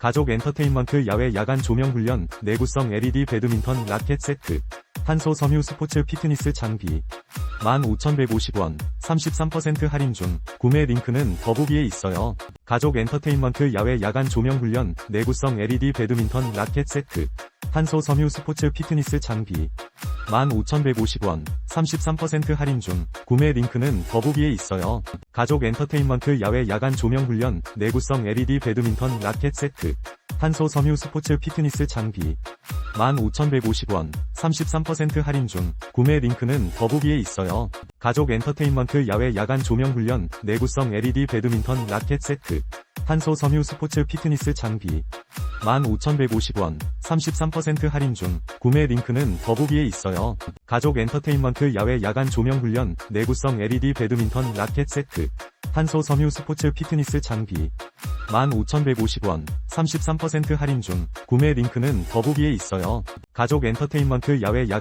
가족 엔터테인먼트 야외 야간 조명 훈련, 내구성 LED 배드민턴 라켓 세트, 탄소 섬유 스포츠 피트니스 장비, 15,150원, 33% 할인 중, 구매 링크는 더보기에 있어요. 가족 엔터테인먼트 야외 야간 조명 훈련, 내구성 LED 배드민턴 라켓 세트, 탄소 섬유 스포츠 피트니스 장비, 15,150원, 33% 할인 중, 구매 링크는 더보기에 있어요. 가족 엔터테인먼트 야외 야간 조명 훈련, 내구성 LED 배드민턴 라켓 세트, 탄소 섬유 스포츠 피트니스 장비, 15,150원, 33% 할인 중, 구매 링크는 더보기에 있어요. 가족 엔터테인먼트 야외 야간 조명 훈련, 내구성 LED 배드민턴 라켓 세트, 탄소 섬유 스포츠 피트니스 장비, 15,150원, 33% 할인 중, 구매 링크는 더보기에 있어요. 가족 엔터테인먼트 야외 야간 조명 훈련, 내구성 LED 배드민턴 라켓 세트, 탄소 섬유 스포츠 피트니스 장비, 15,150원, 33% 할인 중, 구매 링크는 더보기에 있어요. 가족 엔터테인먼트 야외 야간